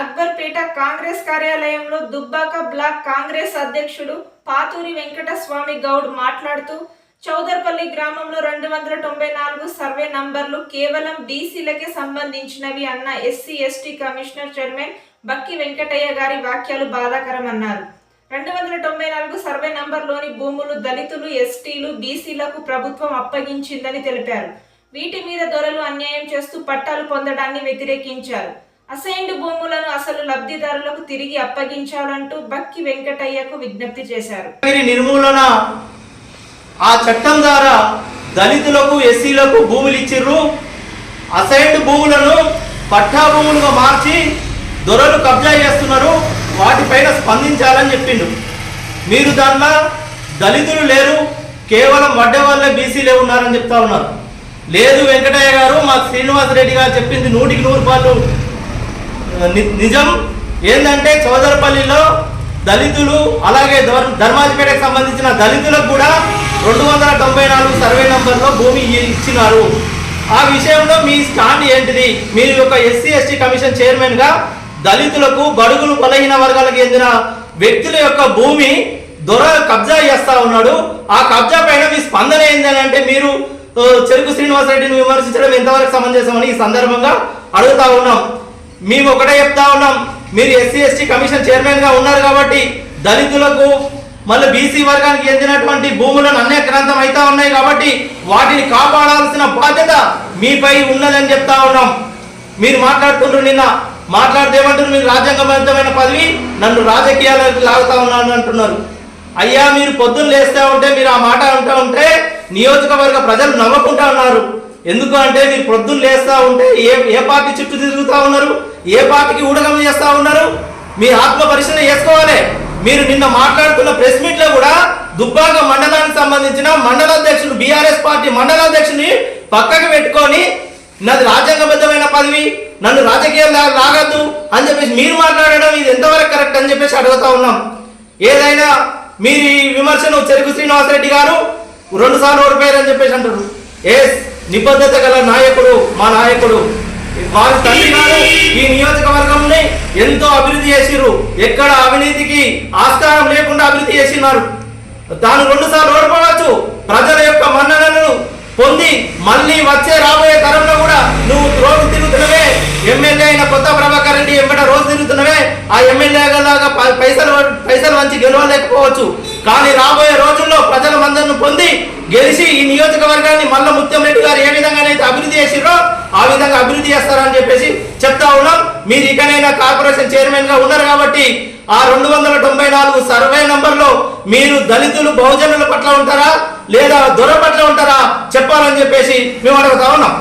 అక్బర్పేట కాంగ్రెస్ కార్యాలయంలో దుబ్బాక బ్లాక్ కాంగ్రెస్ అధ్యక్షుడు పాతూరి వెంకటస్వామి గౌడ్ మాట్లాడుతూ చౌదర్పల్లి గ్రామంలో రెండు వందల తొంభై నాలుగు సర్వే నంబర్లు కేవలం బీసీలకే సంబంధించినవి అన్న SC ST commissioner chairman Bakki Venkataiah గారి వ్యాఖ్యలు బాధాకరమన్నారు. రెండు వందల తొంభై నాలుగు సర్వే నంబర్లోని భూములు దళితులు ఎస్టీలు బీసీలకు ప్రభుత్వం అప్పగించిందని తెలిపారు. వీటి మీద దొరలు అన్యాయం చేస్తూ పట్టాలు పొందడాన్ని వ్యతిరేకించారు. అసైన్డ్ భూములను అసలు లబ్ధిదారులకు తిరిగి అప్పగించాలంటూ బక్కి వెంకటయ్యకు విజ్ఞప్తి చేశారు. వీరి నిర్మూలన ఆ చట్టం ద్వారా దళితులకు ఎస్సీలకు భూములు ఇచ్చిర్రు. అసైన్డ్ భూములను పట్టా భూములుగా మార్చి దొరలు కబ్జా చేస్తున్నారు. వాటిపైన స్పందించాలని చెప్పిండు. మీరు దాంట్లో దళితులు లేరు కేవలం వడ్డే వాళ్ళే బీసీలే ఉన్నారని చెప్తా ఉన్నారు. లేదు వెంకటయ్య గారు మా శ్రీనివాస్ రెడ్డి గారు చెప్పింది నూటికి నూరు రూపాయలు నిజం ఏంటంటే చౌదరపల్లిలో దళితులు అలాగే ధర్- ధర్మాజిపేటకు సంబంధించిన దళితులకు కూడా రెండు వందల తొంభై నాలుగు సర్వే నంబర్లో భూమి ఇచ్చినారు. ఆ విషయంలో మీ స్టాండ్ ఏంటిది? మీరు ఒక ఎస్సీ ఎస్టీ కమిషన్ చైర్మన్గా దళితులకు బడుగులు బలహీన వర్గాలకు చెందిన వ్యక్తుల యొక్క భూమి దొర కబ్జా చేస్తా ఉన్నాడు. ఆ కబ్జా పైన మీ స్పందన ఏందని అంటే మీరు చెరుకు శ్రీనివాసరెడ్డిని విమర్శించడం ఎంతవరకు సమంజసమని ఈ సందర్భంగా అడుగుతా ఉన్నాం. మేము ఒకటే చెప్తా ఉన్నాం. మీరు ఎస్సీ ఎస్టీ కమిషన్ చైర్మన్గా ఉన్నారు కాబట్టి దళితులకు మళ్ళీ బీసీ వర్గానికి చెందినటువంటి భూములను అన్యక్రాంతం అవుతా ఉన్నాయి కాబట్టి వాటిని కాపాడాల్సిన బాధ్యత మీపై ఉన్నదని చెప్తా ఉన్నాం. మీరు మాట్లాడుతుంటారు నిన్న. మాట్లాడితే మీరు రాజ్యాంగబద్ధమైన పదవి నన్ను రాజకీయాలకు లాగుతా ఉన్నాను అంటున్నారు. అయ్యా మీరు పొద్దున్న లేస్తా ఉంటే మీరు ఆ మాట అంటూ ఉంటే నియోజకవర్గ ప్రజలు నవ్వుకుంటా ఉన్నారు. ఎందుకు అంటే మీరు పొద్దున్న లేస్తా ఉంటే ఏ ఏ పార్టీ చుట్టూ తిరుగుతా ఉన్నారు? ఏ పార్టీకి ఊడగం చేస్తూ ఉన్నారు? మీ ఆత్మ పరిశీలన చేసుకోవాలి. మీరు నిన్న మాట్లాడుతున్న ప్రెస్ మీట్లో కూడా దుబ్బాక మండలానికి సంబంధించిన మండలాధ్యక్షుడు బీఆర్ఎస్ పార్టీ మండలాధ్యక్షుని పక్కకు పెట్టుకొని నాది రాజ్యాంగబద్ధమైన పదవి నన్ను రాజకీయాలు లాగద్దు అని చెప్పేసి మీరు మాట్లాడడం ఇది ఎంతవరకు కరెక్ట్ అని చెప్పేసి అడుగుతా ఉన్నాం. ఏదైనా మీరు ఈ విమర్శను చెరుకు శ్రీనివాసరెడ్డి గారు రెండు సార్లు ఓడిపోయారు అని చెప్పేసి అంటారు ఏ నిబద్ధత గల నాయకుడు మా నాయకుడు. వారి తండ్రి గారు ఈ నియోజకవర్గంని ఎంతో అభివృద్ధి చేసిరు ఎక్కడ అవినీతికి ఆస్కారం లేకుండా అభివృద్ధి చేసినారు. దాని రెండు సార్లు ఓడిపోవచ్చు. ప్రజల యొక్క మన్ననను పొంది మళ్ళీ వచ్చే రాబోయే తరంలో కూడా నువ్వు రోజు తిరుగుతున్నవే. ఎమ్మెల్యే అయిన కొత్త ప్రభాకర్ రెడ్డి ఎంబట రోజు తిరుగుతున్నవే. ఆ ఎమ్మెల్యే లాగా పైసలు పైసలు మంచి గెలవలేకపోవచ్చు. కానీ రాబోయే రోజుల్లో ప్రజల మందరిని పొంది గెలిచి ఈ నియోజకవర్గాన్ని మళ్ళీ ముత్యం రెడ్డి గారు ఏ విధంగానైతే అభివృద్ధి చేసిర్రో ఆ విధంగా అభివృద్ధి చేస్తారని చెప్పేసి చెప్తా ఉన్నాం మీరు ఇకనైనా కార్పొరేషన్ చైర్మన్గా ఉన్నారు కాబట్టి ఆ రెండు వందల తొంభై నాలుగు సర్వే నంబర్లో మీరు దళితులు బహుజనుల పట్ల ఉంటారా? లేదా దొర పట్ల ఉంటారా? చెప్పాలని చెప్పేసి మేము అడుగుతా ఉన్నాం.